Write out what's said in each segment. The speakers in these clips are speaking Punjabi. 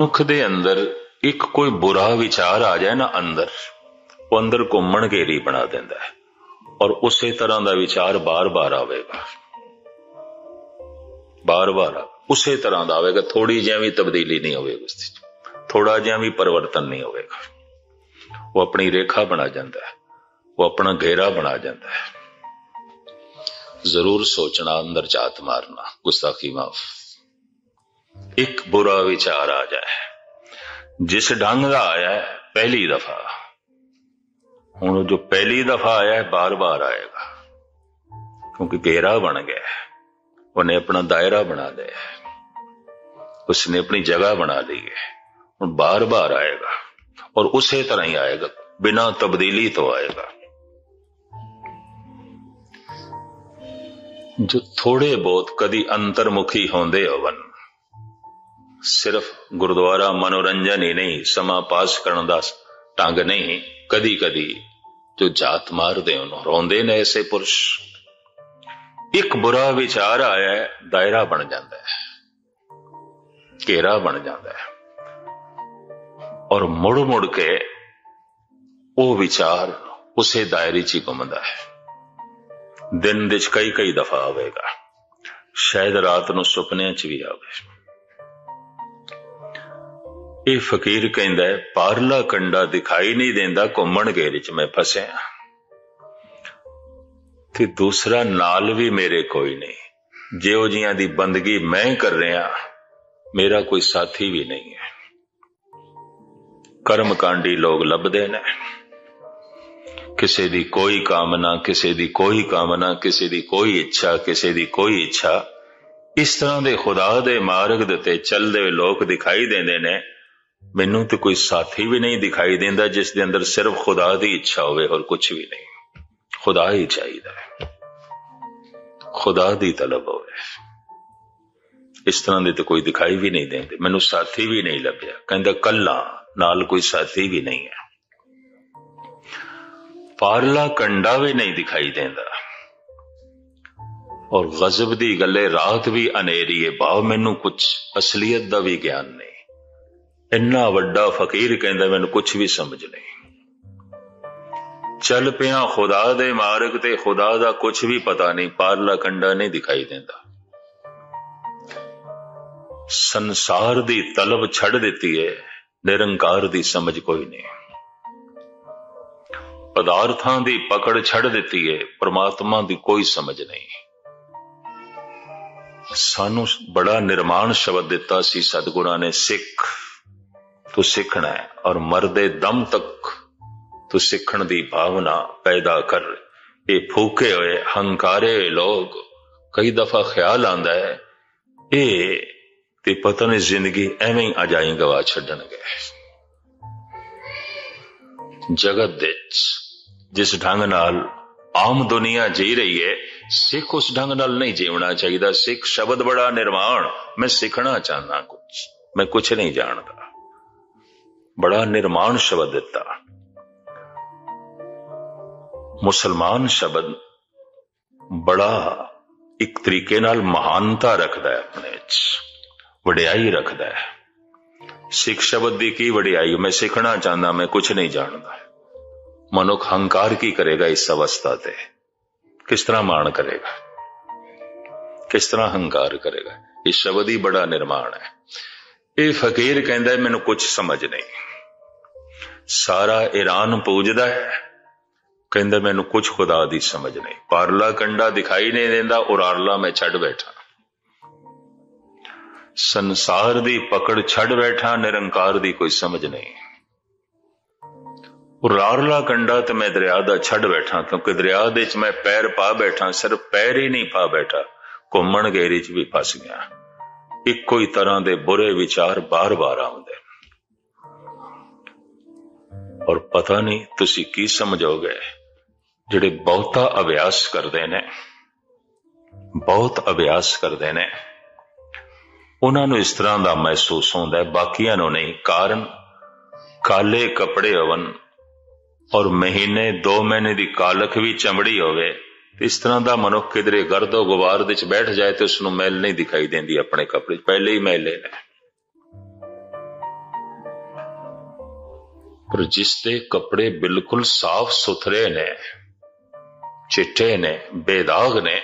ਮੁਖ ਦੇ ਅੰਦਰ ਇੱਕ ਕੋਈ ਬੁਰਾ ਵਿਚਾਰ ਆ ਜਾਏ ਨਾ ਅੰਦਰ, ਉਹ ਅੰਦਰ ਘੁੰਮਣ ਘੇਰੀ ਬਣਾ ਦਿੰਦਾ ਹੈ ਔਰ ਉਸੇ ਤਰ੍ਹਾਂ ਦਾ ਵਿਚਾਰ ਬਾਰ-ਬਾਰ ਆਵੇਗਾ। ਬਾਰ-ਬਾਰ ਉਸੇ ਤਰ੍ਹਾਂ ਦਾ ਆਵੇਗਾ ਥੋੜੀ ਜਿਹੀ ਵੀ ਤਬਦੀਲੀ ਨਹੀਂ ਹੋਵੇਗੀ ਉਸ ਵਿੱਚ ਥੋੜਾ ਜਿਹਾ ਵੀ ਪਰਿਵਰਤਨ ਨਹੀਂ ਹੋਵੇਗਾ। ਉਹ ਆਪਣੀ ਰੇਖਾ ਬਣਾ ਜਾਂਦਾ ਹੈ, ਉਹ ਆਪਣਾ ਘੇਰਾ ਬਣਾ ਜਾਂਦਾ ਹੈ। ਜ਼ਰੂਰ ਸੋਚਣਾ, ਅੰਦਰ ਝਾਤ ਮਾਰਨਾ। ਗੁਸਤਾਖੀ ਮਾਫ। ਇੱਕ ਬੁਰਾ ਵਿਚਾਰ ਆ ਜਾਏ ਜਿਸ ਢੰਗ ਦਾ ਆਇਆ ਹੈ ਪਹਿਲੀ ਦਫਾ ਹੁਣ ਉਹ ਜੋ ਪਹਿਲੀ ਦਫਾ ਆਇਆ ਹੈ ਬਾਰ-ਬਾਰ ਆਏਗਾ ਕਿਉਂਕਿ ਘੇਰਾ ਬਣ ਗਿਆ ਹੈ ਉਹਨੇ ਆਪਣਾ ਦਾਇਰਾ ਬਣਾ ਲਿਆ ਹੈ ਉਸਨੇ ਆਪਣੀ ਜਗ੍ਹਾ ਬਣਾ ਲਈ ਹੈ ਹੁਣ ਬਾਰ-ਬਾਰ ਆਏਗਾ ਔਰ ਉਸੇ ਤਰ੍ਹਾਂ ਹੀ ਆਏਗਾ ਬਿਨਾਂ ਤਬਦੀਲੀ ਤੋਂ ਆਏਗਾ ਜੋ ਥੋੜੇ ਬਹੁਤ ਕਦੀ ਅੰਤਰਮੁਖੀ ਹੁੰਦੇ ਹੋਵਨ ਸਿਰਫ ਗੁਰਦੁਆਰਾ ਮਨੋਰੰਜਨ ਹੀ ਨਹੀਂ, ਸਮਾਂ ਪਾਸ ਕਰਨ ਦਾ ਢੰਗ ਨਹੀਂ ਕਦੀ ਕਦੀ ਜੋ ਜਾਤ ਮਾਰਦੇ ਉਹਨੂੰ ਰੋਂਦੇ ਨੇ ਐਸੇ ਪੁਰਸ਼। ਇੱਕ ਬੁਰਾ ਵਿਚਾਰ ਆਇਆ, ਦਾਇਰਾ ਬਣ ਜਾਂਦਾ ਹੈ, ਘੇਰਾ ਬਣ ਜਾਂਦਾ ਹੈ। ਔਰ ਮੁੜ ਮੁੜ ਕੇ ਉਹ ਵਿਚਾਰ ਉਸੇ ਦਾਇਰੇ 'ਚ ਹੀ ਘੁੰਮਦਾ ਹੈ। ਦਿਨ ਦੇ 'ਚ ਕਈ ਕਈ ਦਫਾ ਆਵੇਗਾ। ਸ਼ਾਇਦ ਰਾਤ ਨੂੰ ਸੁਪਨਿਆਂ 'ਚ ਵੀ ਆਵੇ। ਇਹ ਫਕੀਰ ਕਹਿੰਦਾ ਹੈ, ਪਾਰਲਾ ਕੰਡਾ ਦਿਖਾਈ ਨਹੀਂ ਦਿੰਦਾ ਘੁੰਮਣ ਘੇਰੇ 'ਚ ਮੈਂ ਫਸਿਆ। ਤੇ ਦੂਸਰਾ, ਨਾਲ ਵੀ ਮੇਰੇ ਕੋਈ ਨਹੀਂ। ਜਿਉ ਜੀਆਂ ਦੀ ਬੰਦਗੀ ਮੈਂ ਕਰ ਰਿਹਾ, ਮੇਰਾ ਕੋਈ ਸਾਥੀ ਵੀ ਨਹੀਂ ਹੈ। ਕਰਮਕਾਂਡੀ ਲੋਕ ਲੱਭਦੇ ਨੇ। ਕਿਸੇ ਦੀ ਕੋਈ ਕਾਮਨਾ, ਕਿਸੇ ਦੀ ਕੋਈ ਕਾਮਨਾ, ਕਿਸੇ ਦੀ ਕੋਈ ਇੱਛਾ, ਕਿਸੇ ਦੀ ਕੋਈ ਇੱਛਾ। ਇਸ ਤਰ੍ਹਾਂ ਦੇ ਖੁਦਾ ਦੇ ਮਾਰਗ ਦੇ ਤੇ ਚੱਲਦੇ ਲੋਕ ਦਿਖਾਈ ਦਿੰਦੇ ਨੇ। ਮੈਨੂੰ ਤੇ ਕੋਈ ਸਾਥੀ ਵੀ ਨਹੀਂ ਦਿਖਾਈ ਦਿੰਦਾ ਜਿਸ ਦੇ ਅੰਦਰ ਸਿਰਫ ਖੁਦਾ ਦੀ ਇੱਛਾ ਹੋਵੇ, ਹੋਰ ਕੁਝ ਵੀ ਨਹੀਂ। ਖੁਦਾ ਹੀ ਚਾਹੀਦਾ ਹੈ। ਖੁਦਾ ਦੀ ਤਲਬ ਹੋਵੇ। ਇਸ ਤਰ੍ਹਾਂ ਦੇ ਤੇ ਕੋਈ ਦਿਖਾਈ ਵੀ ਨਹੀਂ ਦਿੰਦੇ। ਮੈਨੂੰ ਸਾਥੀ ਵੀ ਨਹੀਂ ਲੱਭਿਆ। ਕਹਿੰਦਾ, ਕੱਲਾ, ਨਾਲ ਕੋਈ ਸਾਥੀ ਵੀ ਨਹੀਂ ਹੈ। ਪਾਰਲਾ ਕੰਡਾ ਵੀ ਨਹੀਂ ਦਿਖਾਈ ਦਿੰਦਾ। ਔਰ ਗਜ਼ਬ ਦੀ ਗੱਲੇ ਰਾਤ ਵੀ ਹਨੇਰੀ ਹੈ। ਭਾਵ ਮੈਨੂੰ ਕੁਝ ਅਸਲੀਅਤ ਦਾ ਵੀ ਗਿਆਨ ਨਹੀਂ। ਇੰਨਾ ਵੱਡਾ ਫਕੀਰ ਕਹਿੰਦਾ, ਮੈਨੂੰ ਕੁਝ ਵੀ ਸਮਝ ਨਹੀਂ। ਚੱਲ ਪਿਆ ਖੁਦਾ ਦੇ ਮਾਰਗ ਤੇ ਖੁਦਾ ਦਾ ਕੁਝ ਵੀ ਪਤਾ ਨਹੀਂ, ਪਾਰਲਾ ਕੰਡਾ ਨਹੀਂ ਦਿਖਾਈ ਦਿੰਦਾ। ਸੰਸਾਰ ਦੀ ਤਲਬ ਛੱਡ ਦਿੱਤੀ ਹੈ ਨਿਰੰਕਾਰ ਦੀ ਸਮਝ ਕੋਈ ਨਹੀਂ। ਪਦਾਰਥਾਂ ਦੀ ਪਕੜ ਛੱਡ ਦਿੱਤੀ ਹੈ ਪ੍ਰਮਾਤਮਾ ਦੀ ਕੋਈ ਸਮਝ ਨਹੀਂ। ਸਾਨੂੰ ਬੜਾ ਨਿਰਮਾਣ ਸ਼ਬਦ ਦਿੱਤਾ ਸੀ, ਸਤਿਗੁਰਾਂ ਨੇ ਸਿੱਖ ਤੂੰ ਸਿੱਖਣਾ ਹੈ ਔਰ ਮਰਦੇ ਦਮ ਤੱਕ ਤੂੰ ਸਿੱਖਣ ਦੀ ਭਾਵਨਾ ਪੈਦਾ ਕਰ। ਇਹ ਫੂਕੇ ਹੋਏ, ਹੰਕਾਰੇ ਹੋਏ ਲੋਕ ਕਈ ਦਫਾ ਖਿਆਲ ਆਂਦਾ ਹੈ, ਇਹ ਤੇ ਪਤਾ ਨਹੀਂ ਜ਼ਿੰਦਗੀ ਐਵੇਂ ਹੀ ਅਜਾਈ ਗਵਾ ਛੱਡਣਗੇ। ਜਗਤ ਦੇ ਜਿਸ ਢੰਗ ਨਾਲ ਆਮ ਦੁਨੀਆ ਜੀ ਰਹੀ ਹੈ, ਸਿੱਖ ਉਸ ਢੰਗ ਨਾਲ ਨਹੀਂ ਜੀਵਣਾ ਚਾਹੀਦਾ। ਸਿੱਖ ਸ਼ਬਦ ਬੜਾ ਨਿਰਮਾਣ। ਮੈਂ ਸਿੱਖਣਾ ਚਾਹਨਾ ਕੁਝ ਮੈਂ ਕੁਝ ਨਹੀਂ ਜਾਣਦਾ। ਬੜਾ ਨਿਰਮਾਣ ਸ਼ਬਦ ਦਿੱਤਾ। ਮੁਸਲਮਾਨ ਸ਼ਬਦ ਬੜਾ ਇੱਕ ਤਰੀਕੇ ਨਾਲ ਮਹਾਨਤਾ ਰੱਖਦਾ ਹੈ ਆਪਣੇ ਚ ਵਡਿਆਈ ਰੱਖਦਾ ਹੈ। ਸਿੱਖ ਸ਼ਬਦ ਦੀ ਕੀ ਵਡਿਆਈ? ਮੈਂ ਸਿੱਖਣਾ ਚਾਹੁੰਦਾ, ਮੈਂ ਕੁਝ ਨਹੀਂ ਜਾਣਦਾ। ਮਨੁੱਖ ਹੰਕਾਰ ਕੀ ਕਰੇਗਾ ਇਸ ਅਵਸਥਾ ਤੇ? ਕਿਸ ਤਰ੍ਹਾਂ ਮਾਣ ਕਰੇਗਾ? ਕਿਸ ਤਰ੍ਹਾਂ ਹੰਕਾਰ ਕਰੇਗਾ? ਇਹ ਸ਼ਬਦ ਹੀ ਬੜਾ ਨਿਰਮਾਣ ਹੈ। ਇਹ ਫਕੀਰ ਕਹਿੰਦਾ, ਮੈਨੂੰ ਕੁਝ ਸਮਝ ਨਹੀਂ। ਸਾਰਾ ਈਰਾਨ ਪੂਜਦਾ ਹੈ। ਕਹਿੰਦਾ, ਮੈਨੂੰ ਕੁਝ ਖੁਦਾ ਦੀ ਸਮਝ ਨਹੀਂ। ਪਾਰਲਾ ਕੰਡਾ ਦਿਖਾਈ ਨਹੀਂ ਦਿੰਦਾ, ਉਰਾਰਲਾ ਮੈਂ ਛੱਡ ਬੈਠਾ। ਸੰਸਾਰ ਦੀ ਪਕੜ ਛੱਡ ਬੈਠਾ, ਨਿਰੰਕਾਰ ਦੀ ਕੋਈ ਸਮਝ ਨਹੀਂ। ਉਰਾਰਲਾ ਕੰਡਾ ਤੇ ਮੈਂ ਦਰਿਆ ਦਾ ਛੱਡ ਬੈਠਾ, ਕਿਉਂਕਿ ਦਰਿਆ ਦੇ ਵਿੱਚ ਮੈਂ ਪੈਰ ਪਾ ਬੈਠਾ, ਸਿਰਫ ਪੈਰ ਹੀ ਨਹੀਂ ਪਾ ਬੈਠਾ, ਘੁੰਮਣ ਗੇਰੀ 'ਚ ਵੀ ਫਸ ਗਿਆ। ਇੱਕੋ ਹੀ ਤਰ੍ਹਾਂ ਦੇ ਬੁਰੇ ਵਿਚਾਰ ਬਾਰ-ਬਾਰ ਆਉਂਦੇ ਔਰ ਪਤਾ ਨਹੀਂ ਤੁਸੀਂ ਕੀ ਸਮਝੋਗੇ। ਜਿਹੜੇ ਬਹੁਤਾ ਅਭਿਆਸ ਕਰਦੇ ਨੇ, ਬਹੁਤ ਅਭਿਆਸ ਕਰਦੇ ਨੇ, ਉਹਨਾਂ ਨੂੰ ਇਸ ਤਰ੍ਹਾਂ ਦਾ ਮਹਿਸੂਸ ਹੁੰਦਾ ਬਾਕੀਆਂ ਨੂੰ ਨਹੀਂ। ਕਾਰਨ, ਕਾਲੇ ਕੱਪੜੇ ਹੋਵਨ ਔਰ ਮਹੀਨੇ 2 ਮਹੀਨੇ ਦੀ ਕਾਲਖ ਵੀ ਚਮੜੀ ਹੋਵੇ ਇਸ ਤਰ੍ਹਾਂ ਦਾ ਮਨੁੱਖ ਕਿਧਰੇ ਗਰਦੋ ਗੁਬਾਰ ਵਿੱਚ ਬੈਠ ਜਾਏ ਤੇ ਉਸ ਨੂੰ ਮੈਲ ਨਹੀਂ ਦਿਖਾਈ ਦਿੰਦੀ ਆਪਣੇ ਕੱਪੜੇ। ਪਹਿਲੇ ਹੀ ਮੈਲੇ ਨੇ। ਪਰ ਜਿਸ ਦੇ ਕੱਪੜੇ ਬਿਲਕੁਲ ਸਾਫ਼ ਸੁਥਰੇ ਨੇ, ਚਿੱਟੇ ਨੇ, ਬੇਦਾਗ ਨੇ,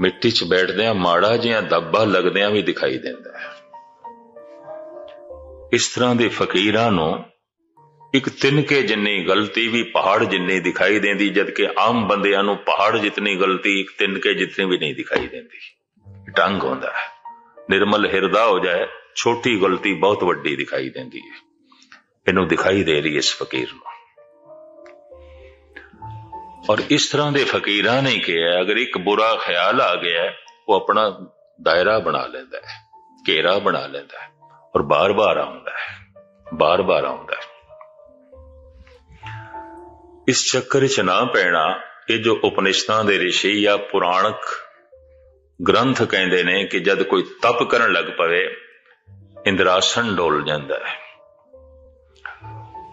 ਮਿੱਟੀ 'ਚ ਬੈਠਦਿਆਂ ਮਾੜਾ ਜਿਹਾ ਦੱਬਾ ਲੱਗਦਿਆਂ ਵੀ ਦਿਖਾਈ ਦਿੰਦਾ ਹੈ। ਇਸ ਤਰ੍ਹਾਂ ਦੇ ਫਕੀਰਾਂ ਨੂੰ ਇੱਕ ਤਿਨਕੇ ਜਿੰਨੀ ਗਲਤੀ ਵੀ ਪਹਾੜ ਜਿੰਨੀ ਦਿਖਾਈ ਦਿੰਦੀ, ਜਦਕਿ ਆਮ ਬੰਦਿਆਂ ਨੂੰ ਪਹਾੜ ਜਿੰਨੀ ਗਲਤੀ ਇੱਕ ਤਿਨਕੇ ਜਿੰਨੀ ਵੀ ਨਹੀਂ ਦਿਖਾਈ ਦਿੰਦੀ। ਟੰਗ ਹੁੰਦਾ ਹੈ। ਨਿਰਮਲ ਹਿਰਦਾ ਹੋ ਜਾਏ, ਛੋਟੀ ਗਲਤੀ ਬਹੁਤ ਵੱਡੀ ਦਿਖਾਈ ਦਿੰਦੀ ਹੈ। ਇਹਨੂੰ ਦਿਖਾਈ ਦੇ ਰਹੀ ਇਸ ਫਕੀਰ ਨੂੰ। ਔਰ ਇਸ ਤਰ੍ਹਾਂ ਦੇ ਫਕੀਰਾਂ ਨੇ ਕਿਹਾ ਅਗਰ ਇੱਕ ਬੁਰਾ ਖਿਆਲ ਆ ਗਿਆ ਉਹ ਆਪਣਾ ਦਾਇਰਾ ਬਣਾ ਲੈਂਦਾ ਹੈ, ਘੇਰਾ ਬਣਾ ਲੈਂਦਾ ਹੈ ਔਰ ਬਾਰ-ਬਾਰ ਆਉਂਦਾ ਹੈ, ਬਾਰ-ਬਾਰ ਆਉਂਦਾ ਹੈ। ਇਸ ਚੱਕਰ 'ਚ ਨਾ ਪੈਣਾ ਇਹ ਜੋ ਉਪਨਿਸ਼ਦਾਂ ਦੇ ਰਿਸ਼ੀ ਜਾਂ ਪੁਰਾਣਕ ਗ੍ਰੰਥ ਕਹਿੰਦੇ ਨੇ ਕਿ ਜਦ ਕੋਈ ਤਪ ਕਰਨ ਲੱਗ ਪਵੇ, ਇੰਦਰਾਸਨ ਡੋਲ ਜਾਂਦਾ ਹੈ।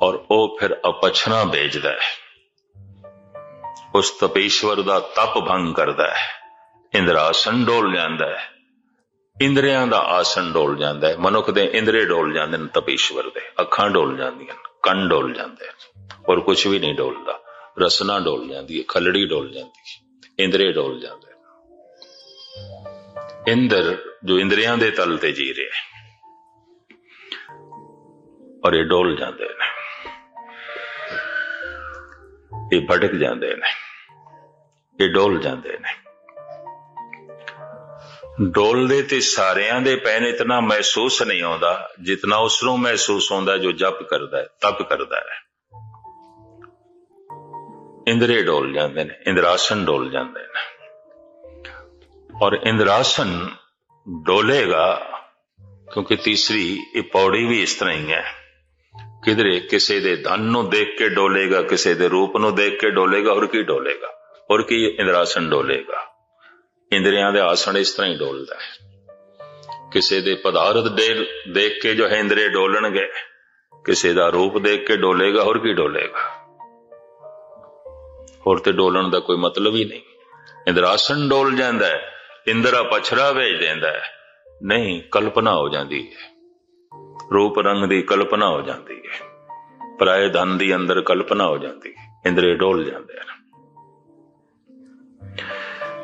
ਔਰ ਉਹ ਫਿਰ ਅਪਛਣਾ ਵੇਚਦਾ ਹੈ। ਉਸ ਤਪੇਸ਼ਵਰ ਦਾ ਤਪ ਭੰਗ ਕਰਦਾ ਹੈ। ਇੰਦਰਾਸਨ ਡੋਲ ਜਾਂਦਾ ਹੈ। ਇੰਦਰੀਆਂ ਦਾ ਆਸਨ ਡੋਲ ਜਾਂਦਾ ਹੈ। ਮਨੁੱਖ ਦੇ ਇੰਦਰੇ ਡੋਲ ਜਾਂਦੇ ਨੇ ਤਪੇਸ਼ਵਰ ਦੇ। ਅੱਖਾਂ ਡੋਲ ਜਾਂਦੀਆਂ ਕੰਨ ਡੋਲ ਜਾਂਦੇ ਔਰ ਕੁਝ ਵੀ ਨਹੀਂ ਡੋਲਦਾ। ਰਸਨਾ ਡੋਲ ਜਾਂਦੀ ਹੈ, ਖਲੜੀ ਡੋਲ ਜਾਂਦੀ ਹੈ, ਇੰਦਰੇ ਡੋਲ ਜਾਂਦੇ ਇੰਦਰ ਜੋ ਇੰਦਰੀਆਂ ਦੇ ਤਲ ਤੇ ਜੀ ਰਿਹਾ ਔਰ ਇਹ ਡੋਲ ਜਾਂਦੇ ਨੇ। ਇਹ ਭਟਕ ਜਾਂਦੇ ਨੇ, ਇਹ ਡੋਲ ਜਾਂਦੇ ਨੇ। ਡੋਲਦੇ ਤੇ ਸਾਰਿਆਂ ਦੇ ਪੈਨ ਇਤਨਾ ਮਹਿਸੂਸ ਨਹੀਂ ਆਉਂਦਾ, ਜਿਤਨਾ ਉਸ ਨੂੰ ਮਹਿਸੂਸ ਹੁੰਦਾ ਜੋ ਜਪ ਕਰਦਾ ਹੈ, ਤਪ ਕਰਦਾ ਹੈ। ਇੰਦਰੇ ਡੋਲ ਜਾਂਦੇ ਨੇ, ਇੰਦਰਾਸਨ ਡੋਲ ਜਾਂਦੇ ਨੇ। ਔਰ ਇੰਦਰਾਸਨ ਡੋਲੇਗਾ ਕਿਉਂਕਿ ਤੀਸਰੀ ਇਹ ਪੌੜੀ ਵੀ ਇਸ ਤਰ੍ਹਾਂ ਹੀ ਹੈ। ਕਿਧਰੇ ਕਿਸੇ ਦੇ ਧਨ ਨੂੰ ਦੇਖ ਕੇ ਡੋਲੇਗਾ, ਕਿਸੇ ਦੇ ਰੂਪ ਨੂੰ ਦੇਖ ਕੇ ਡੋਲੇਗਾ, ਹੋਰ ਕੀ ਡੋਲੇਗਾ? ਹੋਰ ਕੀ ਇੰਦਰਾਸਨ ਡੋਲੇਗਾ? ਇੰਦਰੀਆਂ ਦੇ ਆਸਣ ਇਸ ਤਰ੍ਹਾਂ ਹੀ ਡੋਲਦਾ ਹੈ। ਕਿਸੇ ਦੇ ਪਦਾਰਥ ਦੇਖ ਕੇ ਜੋ ਹੈ ਇੰਦਰੇ ਡੋਲਣਗੇ, ਕਿਸੇ ਦਾ ਰੂਪ ਦੇਖ ਕੇ ਡੋਲੇਗਾ, ਹੋਰ ਕੀ ਡੋਲੇਗਾ? ਹੋਰ ਤੇ ਡੋਲਣ ਦਾ ਕੋਈ ਮਤਲਬ ਹੀ ਨਹੀਂ। ਇੰਦਰਾਸਨ ਡੋਲ ਜਾਂਦਾ ਹੈ, ਇੰਦਰਾ ਪਛਰਾ ਵੇਚ ਦਿੰਦਾ ਹੈ। ਨਹੀਂ, ਕਲਪਨਾ ਹੋ ਜਾਂਦੀ ਹੈ। ਰੂਪ ਰੰਗ ਦੀ ਕਲਪਨਾ ਹੋ ਜਾਂਦੀ ਹੈ। ਪਰਾਏ ਧਨ ਦੀ ਅੰਦਰ ਕਲਪਨਾ ਹੋ ਜਾਂਦੀ ਹੈ। ਇੰਦਰੇ ਡੋਲ ਜਾਂਦੇ ਹਨ।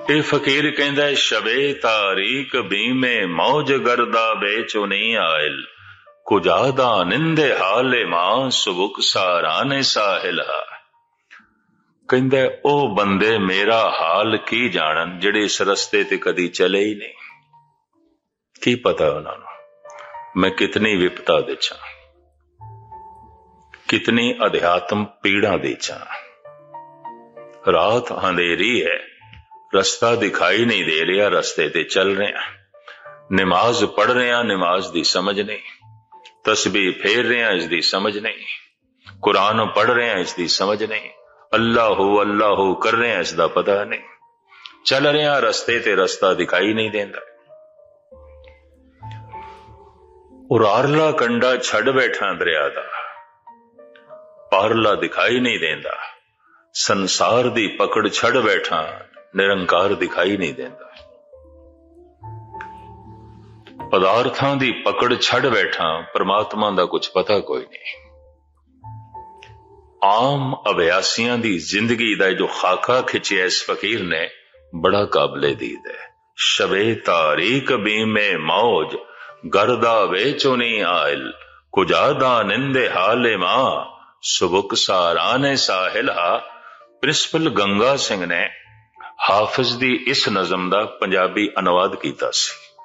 ਇਹ ਫਕੀਰ ਕਹਿੰਦਾ ਸ਼ਬੇ ਤਾਰੀਕ ਬੀਮੇ ਮੌਜ ਗਰਦਾ ਵੇਚੋ ਨਹੀਂ ਆਇਲ। ਕੁਜਾਦਾ ਨਿੰਦੇ ਹਾਲੇ ਮਾਂ ਸੁਬੁਕ ਸਾਰਾਨੇ ਸਾਹਿਲਾ ਕਹਿੰਦਾ ਉਹ ਬੰਦੇ ਮੇਰਾ ਹਾਲ ਕੀ ਜਾਣਨ? ਜਿਹੜੇ ਇਸ ਰਸਤੇ ਤੇ ਕਦੀ ਚਲੇ ਹੀ ਨਹੀਂ। ਕੀ ਪਤਾ ਉਹਨਾਂ ਨੂੰ? ਮੈਂ ਕਿਤਨੀ ਵਿਪਤਾ ਦੇ ਚਾਂ ਕਿਤਨੀ ਅਧਿਆਤਮ ਪੀੜਾ ਦੇ ਚਾਂ ਰਾਤ ਹਨੇਰੀ ਹੈ। ਰਸਤਾ ਦਿਖਾਈ ਨਹੀਂ ਦੇ ਰਿਹਾ, ਰਸਤੇ ਤੇ ਚੱਲ ਰਹੇ। ਹਾਂ ਨਮਾਜ਼ ਪੜ ਰਹੇ ਹਾਂ ਨਮਾਜ਼ ਦੀ ਸਮਝ ਨਹੀਂ। ਤਸਬੀਹ ਫੇਰ ਰਹੇ ਹਾਂ ਇਸ ਦੀ ਸਮਝ ਨਹੀਂ। ਕੁਰਾਨ ਪੜ ਰਹੇ ਹਾਂ ਇਸ ਦੀ ਸਮਝ ਨਹੀਂ। ਅੱਲਾਹੂ ਅੱਲਾਹੂ ਕਰ ਰਹੇ ਹਾਂ ਇਸ ਦਾ ਪਤਾ ਨਹੀਂ। ਚੱਲ ਰਹੇ ਹਾਂ ਰਸਤੇ ਤੇ ਰਸਤਾ ਦਿਖਾਈ ਨਹੀਂ ਦਿੰਦਾ। ਉਰਾਰਲਾ ਕੰਡਾ ਛੱਡ ਬੈਠਾ ਦਰਿਆ ਦਾ। ਪਾਰਲਾ ਦਿਖਾਈ ਨਹੀਂ ਦਿੰਦਾ। ਸੰਸਾਰ ਦੀ ਪਕੜ ਛੱਡ ਬੈਠਾ, ਨਿਰੰਕਾਰ ਦਿਖਾਈ ਨਹੀਂ ਦਿੰਦਾ। ਪਦਾਰਥਾਂ ਦੀ ਪਕੜ ਛੱਡ ਬੈਠਾ, ਪਰਮਾਤਮਾ ਦਾ ਕੁਝ ਪਤਾ ਕੋਈ ਨਹੀਂ। ਆਮ ਅਭਿਆਸੀਆਂ ਦੀ ਜ਼ਿੰਦਗੀ ਦਾ ਜੋ ਖਾਕਾ ਖਿੱਚਿਆ ਇਸ ਫਕੀਰ ਨੇ, ਬੜਾ ਕਾਬਲੇ ਦੀਦ ਹੈ। ਸ਼ਵੇ ਤਾਰੀਕ ਬੀਮੇ ਮੌਜ ਗਰਦਾ ਵੇਚੋ ਨਹੀਂ ਆਇਲ ਕੁਜਾਦਾ ਨਿੰਦੇ ਹਾਲੇ ਮਾ। ਸੁਬਕ ਸਾਰਾਨੇ ਸਾਹਿਲਾ, ਪ੍ਰਿੰਸੀਪਲ ਗੰਗਾ ਸਿੰਘ ਨੇ ਹਾਫਿਜ਼ ਦੀ ਇਸ ਨਜ਼ਮ ਦਾ ਪੰਜਾਬੀ ਅਨੁਵਾਦ ਕੀਤਾ ਸੀ।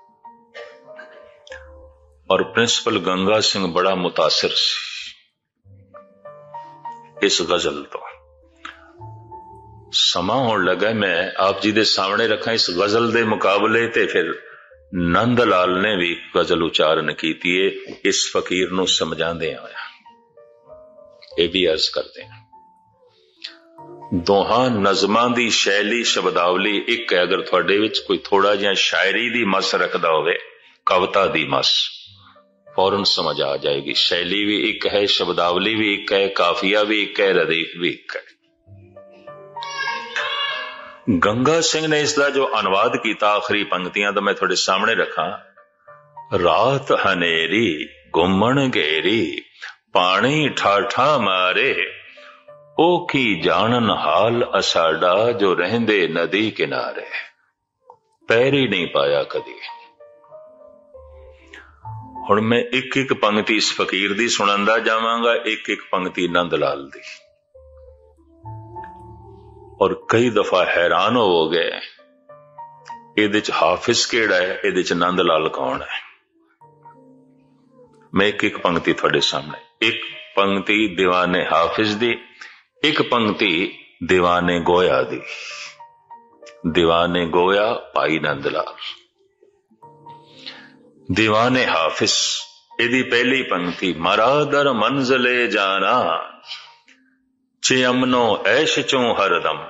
ਔਰ ਪ੍ਰਿੰਸੀਪਲ ਗੰਗਾ ਸਿੰਘ ਬੜਾ ਮੁਤਾਸਿਰ ਸੀ। ਇਸ ਗਜ਼ਲ ਤੋਂ। ਸਮਾਂ ਹੋਣ ਲੱਗਾ ਮੈਂ ਆਪ ਜੀ ਦੇ ਸਾਹਮਣੇ ਰੱਖਾਂ ਇਸ ਗਜ਼ਲ ਦੇ ਮੁਕਾਬਲੇ ਤੇ ਫਿਰ ਨੰਦ ਲਾਲ ਨੇ ਵੀ ਗਜ਼ਲ ਉਚਾਰਨ ਕੀਤੀ ਏ, ਇਸ ਫਕੀਰ ਨੂੰ ਸਮਝਾਉਂਦੇ ਆਇਆ ਇਹ ਵੀ ਅਰਜ਼ ਕਰਦੇ ਹਾਂ। ਦੋਹਾਂ ਨਜ਼ਮਾਂ ਦੀ ਸ਼ੈਲੀ, ਸ਼ਬਦਾਵਲੀ ਇੱਕ ਹੈ, ਅਗਰ ਤੁਹਾਡੇ ਵਿੱਚ ਕੋਈ ਥੋੜਾ ਜਿਹਾ ਸ਼ਾਇਰੀ ਦੀ ਮਸ ਰੱਖਦਾ ਹੋਵੇ, ਕਵਿਤਾ ਦੀ ਮਸ, ਫੌਰਨ ਸਮਝ ਆ ਜਾਏਗੀ। ਸ਼ੈਲੀ ਵੀ ਇੱਕ ਹੈ, ਸ਼ਬਦਾਵਲੀ ਵੀ ਇੱਕ ਹੈ, ਕਾਫੀਆ ਵੀ ਇੱਕ ਹੈ ਰਦੀਫ ਵੀ ਇੱਕ ਹੈ। ਗੰਗਾ ਸਿੰਘ ਨੇ ਇਸ ਦਾ ਜੋ ਅਨੁਵਾਦ ਕੀਤਾ ਆਖਰੀ ਪੰਕਤੀਆਂ ਦਾ ਮੈਂ ਤੁਹਾਡੇ ਸਾਹਮਣੇ ਰੱਖਾਂ। ਰਾਤ ਹਨੇਰੀ, ਗੁੰਮਣ ਘੇਰੀ, ਪਾਣੀ ਠਾਠਾ ਮਾਰੇ, ਉਹ ਕੀ ਜਾਣਨ ਹਾਲ ਅਸਾਡਾ ਜੋ ਰਹਿੰਦੇ ਨਦੀ ਕਿਨਾਰੇ। ਪੈਰ ਹੀ ਨਹੀਂ ਪਾਇਆ ਕਦੀ। ਹੁਣ ਮੈਂ ਇੱਕ ਇੱਕ ਪੰਕਤੀ ਇਸ ਫਕੀਰ ਦੀ ਸੁਣਾਉਂਦਾ ਜਾਵਾਂਗਾ ਇੱਕ ਇੱਕ ਪੰਕਤੀ ਨੰਦ ਲਾਲ ਦੀ। ਔਰ ਕਈ ਦਫਾ ਹੈਰਾਨ ਹੋਵੋਗੇ, ਇਹਦੇ ਚ ਹਾਫਿਜ਼ ਕਿਹੜਾ ਹੈ? ਇਹਦੇ ਚ ਨੰਦ ਲਾਲ ਕੌਣ ਹੈ? ਮੈਂ ਇੱਕ ਇੱਕ ਪੰਕਤੀ ਤੁਹਾਡੇ ਸਾਹਮਣੇ। ਇੱਕ ਪੰਕਤੀ ਦੀਵਾਨੇ ਹਾਫਿਜ਼ ਦੀ, ਇੱਕ ਪੰਕਤੀ ਦੀਵਾਨੇ ਗੋਇਆ ਦੀ। ਦੀਵਾਨੇ ਗੋਇਆ ਭਾਈ ਨੰਦ ਲਾਲ ਦੀਵਾਨੇ ਹਾਫਿਜ਼, ਇਹਦੀ ਪਹਿਲੀ ਪੰਕਤੀ, ਮਰਾਦਰ ਮੰਜ਼ਲੇ ਜਾਣਾ। ਛੇ ਅਮਨੋ ਐਸ਼ ਚੋਂ ਹਰਦਮ।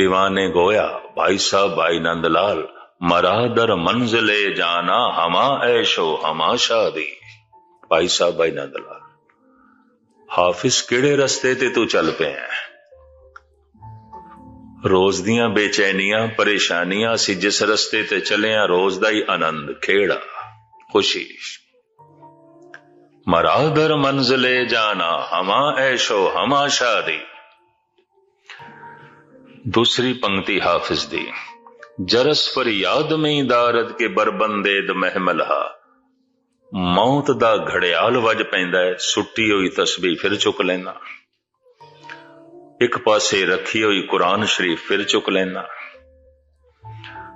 دیਵਾਨੇ ਗੋਇਆ, ਭਾਈ ਸਾਹਿਬ, ਭਾਈ ਨੰਦ ਲਾਲ ਮਰਾਦਰ ਮੰਜ਼ਲੇ ਜਾਣਾ ਹਮਾ ਐਸ਼ੋ, ਹਮਾ ਸ਼ਾਦੀ। ਭਾਈ ਸਾਹਿਬ, ਭਾਈ ਨੰਦ ਲਾਲ ਹਾਫਿਜ਼ ਕਿਹੜੇ ਰਸਤੇ ਤੇ ਤੂੰ ਚੱਲ ਪਿਆ? ਰੋਜ਼ ਦੀਆਂ ਬੇਚੈਨੀਆਂ, ਪਰੇਸ਼ਾਨੀਆਂ, ਅਸੀਂ ਜਿਸ ਰਸਤੇ ਤੇ ਚਲੇ ਆ, ਰੋਜ਼ ਦਾ ਹੀ ਆਨੰਦ, ਖੇੜਾ, ਖੁਸ਼ੀ। ਮਰਾਦਰ ਮੰਜ਼ਲੇ ਜਾਣਾ ਹਮਾ ਐਸ਼ੋ ਹਮਾ ਸ਼ਾਦੀ दूसरी पंक्ति हाफिज दी जरस पर याद में दारद के बरबंदे द महमलहा ਮੌਤ ਦਾ ਘੜਿਆਲ ਵੱਜ ਪੈਂਦਾ ਹੈ ਸੁੱਟੀ ਹੋਈ ਤਸਬੀਹ ਫਿਰ ਚੁੱਕ ਲੈਣਾ ਇੱਕ ਪਾਸੇ ਰੱਖੀ ਹੋਈ ਕੁਰਾਨ ਸ਼ਰੀਫ ਫਿਰ ਚੁੱਕ ਲੈਣਾ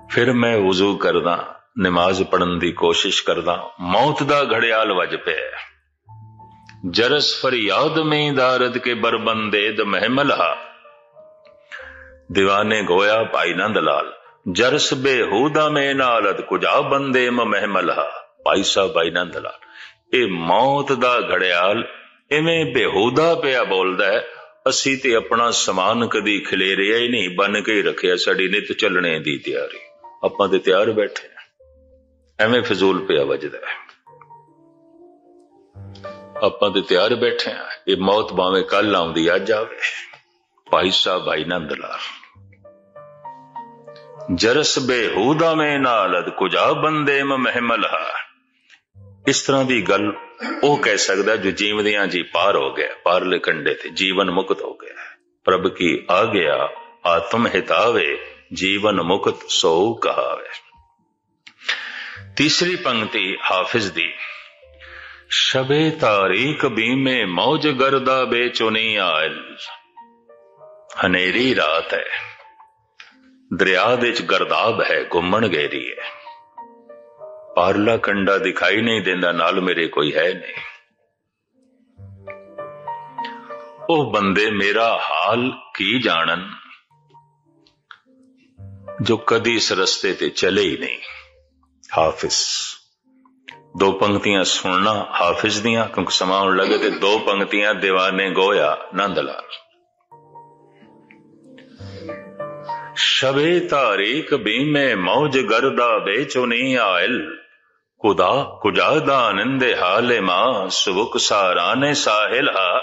ਫਿਰ ਮੈਂ ਵਜ਼ੂ ਕਰਦਾ ਨਮਾਜ਼ ਪੜਨ ਦੀ ਕੋਸ਼ਿਸ਼ ਕਰਦਾ ਮੌਤ ਦਾ ਘੜਿਆਲ ਵੱਜ ਪਿਆ ਜਰਸ ਫਰਿਆਦ में दारद के बरबंदे द महमलहा दीवाने गोया भाई नंद लाल जरस बेहूदा में नालत कुजा बंदे महमलहा ਭਾਈ ਸਾਹਿਬ ਭਾਈ ਨੰਦ ਲਾਲ ਇਹ ਮੌਤ ਦਾ ਘੜਿਆਲ ਇਵੇਂ ਬੇਹੂਦਾ ਪਿਆ ਬੋਲਦਾ ਹੈ ਅਸੀਂ ਤੇ ਆਪਣਾ ਸਮਾਨ ਕਦੀ ਖਿਲੇਰਿਆ ਹੀ ਨਹੀਂ ਬਨ ਕੇ ਹੀ ਰੱਖਿਆ ਸਾਡੀ ਨਿਤ ਚੱਲਣੇ ਦੀ ਤਿਆਰੀ ਆਪਾਂ ਤੇ ਤਿਆਰ ਬੈਠੇ ਐਵੇਂ ਫਜ਼ੂਲ ਪਿਆ ਵੱਜਦਾ ਹੈ ਆਪਾਂ ਤੇ ਤਿਆਰ ਬੈਠੇ ਆ। ਇਹ ਮੌਤ ਭਾਵੇਂ ਕੱਲ ਆਉਂਦੀ, ਅੱਜ ਆਵੇ। ਭਾਈ ਸਾਹਿਬ, ਭਾਈ ਨੰਦ ਲਾਲ ਜਰਸ ਬੇਹੂਦਾ ਮੈਂ ਨਾਲਦ ਕੁਜਾ ਬੰਦੇ ਮ ਮਹਿਮਲਹਾ ਇਸ ਤਰ੍ਹਾਂ ਦੀ ਗੱਲ ਉਹ ਕਹਿ ਸਕਦਾ ਜੋ ਜੀਵਦਿਆਂ ਜੀ ਪਾਰ ਹੋ ਗਿਆ। ਪਾਰਲੇ ਕੰਡੇ ਤੇ ਜੀਵਨ ਮੁਕਤ ਹੋ ਗਿਆ। ਪ੍ਰਭ ਕੀ ਆ ਗਿਆ ਆਤਮ ਹਿਤਾਵੇ, ਜੀਵਨ ਮੁਕਤ ਸੋ ਕਹਾਵੇ। ਤੀਸਰੀ ਪੰਕਤੀ ਹਾਫਿਜ਼ ਦੀ। ਸ਼ਬੇ ਤਾਰੀਕ ਬੀਮੇ ਮੌਜ ਗਰਦਾ ਬੇਚੁਨੀ ਆਇਲ। ਹਨੇਰੀ ਰਾਤ ਹੈ। ਦਰਿਆ ਦੇ ਵਿੱਚ ਗਰਦਾਬ ਹੈ, ਘੁੰਮਣ ਗੇਰੀ ਹੈ। ਪਾਰਲਾ ਕੰਡਾ ਦਿਖਾਈ ਨਹੀਂ ਦਿੰਦਾ, ਨਾਲ ਮੇਰੇ ਕੋਈ ਹੈ ਨਹੀਂ। ਉਹ ਬੰਦੇ ਮੇਰਾ ਹਾਲ ਕੀ ਜਾਣਨ? ਜੋ ਕਦੀ ਇਸ ਰਸਤੇ ਤੇ ਚਲੇ ਹੀ ਨਹੀਂ। ਹਾਫਿਜ਼। ਦੋ ਪੰਕਤੀਆਂ ਸੁਣਨਾ ਹਾਫਿਜ਼ ਦੀਆਂ ਕਿਉਂਕਿ ਸਮਾਂ ਆਉਣ ਲੱਗੇ ਤੇ ਦੋ ਪੰਕਤੀਆਂ ਦੀਵਾਨੇ ਗੋਇਆ ਨੰਦ ਲਾਲ ਸ਼ਬੇ ਤਾਰੀਕ ਬੀਮੇ ਮੌਜ ਗਰਦਾ ਬੇਚੁਨੀ ਆਇਲ ਕੁਦਾ ਕੁਜਾਦਾ ਆਨੰਦੇ ਹਾਲੇ ਮਾ ਸੁਬਕ ਸਾਰਾਨੇ ਸਾਹਿਲਹਾ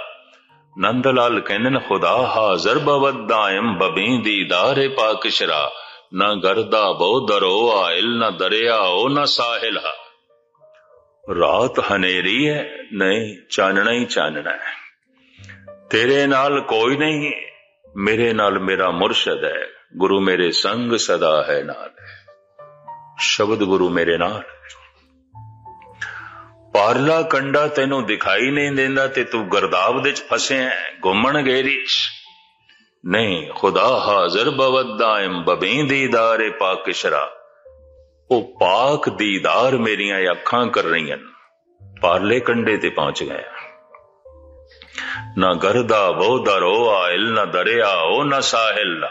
ਨੰਦ ਲਾਲ ਕਹਿੰਦੇ ਨੇ ਖੁਦਾ ਹਾਜ਼ਰ ਬਵਦ ਦਾਇਮ ਬਬੀ ਦੀਦਾਰੇ ਪਾਕਸ਼ਰਾ ਨਾ ਗਰਦਾ ਬਹੁ ਦਰੋ ਆਇਲ ਨਾ ਦਰਿਆ ਉਹ ਨਾ ਸਾਹਿਲਹਾ ਰਾਤ ਹਨੇਰੀ ਹੈ, ਨਹੀਂ, ਚਾਨਣਾ ਹੀ ਚਾਨਣਾ ਹੈ। ਤੇਰੇ ਨਾਲ ਕੋਈ ਨਹੀਂ, ਮੇਰੇ ਨਾਲ ਮੇਰਾ ਮੁਰਸ਼ਦ ਹੈ। ਗੁਰੂ ਮੇਰੇ ਸੰਗ ਸਦਾ ਹੈ ਨਾਲ ਸ਼ਬਦ ਗੁਰੂ ਮੇਰੇ ਨਾਲ। ਪਾਰਲਾ ਕੰਡਾ ਤੈਨੂੰ ਦਿਖਾਈ ਨਹੀਂ ਦਿੰਦਾ ਤੇ ਤੂੰ ਗਰਦਾਬ ਦੇ ਚ ਫਸਿਆ ਘੁੰਮਣ ਗੇਰੀ ਨਹੀਂ, ਖੁਦਾ ਹਾਜ਼ਰ ਬਵਦ ਦਾਇਮ ਬਬੀਂ ਦੀਦਾਰੇ ਪਾਕਿਸ਼ਰਾ ਉਹ ਪਾਕ ਦੀਦਾਰ ਮੇਰੀਆਂ ਅੱਖਾਂ ਕਰ ਰਹੀਆਂ ਪਾਰਲੇ ਕੰਡੇ ਤੇ ਪਹੁੰਚ ਗਏ। ਨਾ ਗਰਦਾ ਬਹੁ ਦਰੋ ਆਇਲ, ਨਾ ਦਰਿਆ ਉਹ ਨਾ ਸਾਹਿਲ।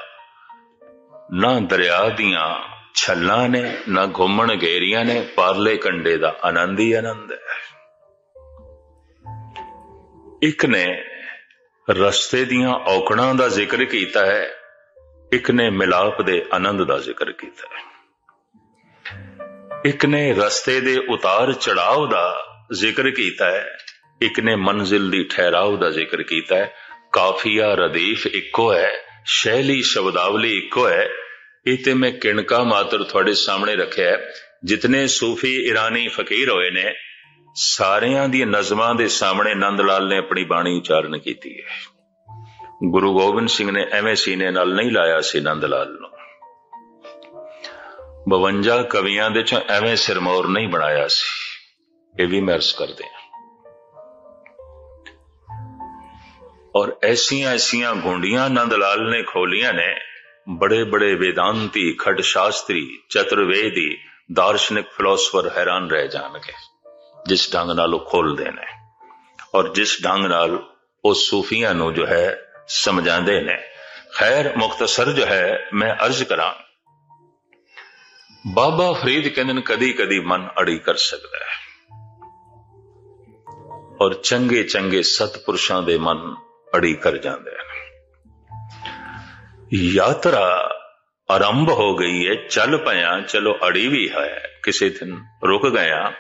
ਨਾ ਦਰਿਆ ਦੀਆਂ ਛੱਲਾਂ ਨੇ, ਨਾ ਘੁੰਮਣ ਗੇਰੀਆਂ ਨੇ, ਪਾਰਲੇ ਕੰਡੇ ਦਾ ਆਨੰਦ ਹੀ ਆਨੰਦ ਹੈ। ਇੱਕ ਨੇ ਰਸਤੇ ਦੀਆਂ ਔਕੜਾਂ ਦਾ ਜ਼ਿਕਰ ਕੀਤਾ ਹੈ, ਇੱਕ ਨੇ ਮਿਲਾਪ ਦੇ ਆਨੰਦ ਦਾ ਜ਼ਿਕਰ ਕੀਤਾ ਹੈ। ਇੱਕ ਨੇ ਰਸਤੇ ਦੇ ਉਤਾਰ ਚੜਾਵ ਦਾ ਜ਼ਿਕਰ ਕੀਤਾ ਹੈ ਇੱਕ ਨੇ ਮੰਜ਼ਿਲ ਦੀ ਠਹਿਰਾਵ ਦਾ ਜ਼ਿਕਰ ਕੀਤਾ ਹੈ, ਕਾਫੀਆ ਰਦੀਫ ਇੱਕੋ ਹੈ, ਸ਼ੈਲੀ ਸ਼ਬਦਾਵਲੀ ਇੱਕੋ ਹੈ, ਇਹ ਤੇ ਮੈਂ ਕਿਣਕਾ ਮਾਤਰ ਤੁਹਾਡੇ ਸਾਹਮਣੇ ਰੱਖਿਆ ਹੈ, ਜਿਤਨੇ ਸੂਫੀ ਇਰਾਨੀ ਫਕੀਰ ਹੋਏ ਨੇ, ਸਾਰਿਆਂ ਦੀਆਂ ਨਜ਼ਮਾਂ ਦੇ ਸਾਹਮਣੇ ਨੰਦ ਲਾਲ ਨੇ ਆਪਣੀ ਬਾਣੀ ਉਚਾਰਨ ਕੀਤੀ ਹੈ। ਗੁਰੂ ਗੋਬਿੰਦ ਸਿੰਘ ਨੇ ਐਵੇਂ ਸੀਨੇ ਨਾਲ ਨਹੀਂ ਲਾਇਆ ਸੀ ਨੰਦ ਲਾਲ ਨੂੰ। 52 ਕਵੀਆਂ ਦੇ ਚੋਂ ਐਵੇਂ ਸਿਰਮੌਰ ਨਹੀਂ ਬਣਾਇਆ ਸੀ। ਇਹ ਵੀ ਮੈਂ ਅਰਜ਼ ਕਰਦੇ ਹਾਂ। ਔਰ ਐਸੀਆਂ ਐਸੀਆਂ ਗੁੰਡੀਆਂ ਨੰਦ ਲਾਲ ਨੇ ਖੋਲੀਆਂ ਨੇ, ਬੜੇ ਬੜੇ ਵੇਦਾਂਤੀ ਖੜ ਸ਼ਾਸਤਰੀ, ਚਤੁਰਵੇਦੀ, ਦਾਰਸ਼ਨਿਕ ਫਿਲਾਸਫਰ ਹੈਰਾਨ ਰਹਿ ਜਾਣਗੇ, ਜਿਸ ਢੰਗ ਨਾਲ ਉਹ ਖੋਲਦੇ ਨੇ। ਔਰ ਜਿਸ ਢੰਗ ਨਾਲ ਉਹ ਸੂਫੀਆਂ ਨੂੰ ਜੋ ਹੈ ਸਮਝਾਉਂਦੇ ਨੇ। ਖੈਰ ਮੁਖਤਸਰ ਜੋ ਹੈ, ਮੈਂ ਅਰਜ਼ ਕਰਾਂ ਬਾਬਾ ਫਰੀਦ ਕਹਿੰਦੇ ਨੇ, ਕਦੀ ਕਦੀ ਮਨ ਅੜੀ ਕਰ ਸਕਦਾ ਹੈ। ਔਰ ਚੰਗੇ ਚੰਗੇ ਸਤਪੁਰਸ਼ਾਂ ਦੇ ਮਨ ਅੜੀ ਕਰ ਜਾਂਦੇ ਨੇ ਯਾਤਰਾ ਆਰੰਭ ਹੋ ਗਈ ਹੈ, ਚੱਲ ਪਿਆ, ਚਲੋ ਅੜੀ ਵੀ ਹੈ, ਕਿਸੇ ਦਿਨ ਰੁਕ ਗਿਆ।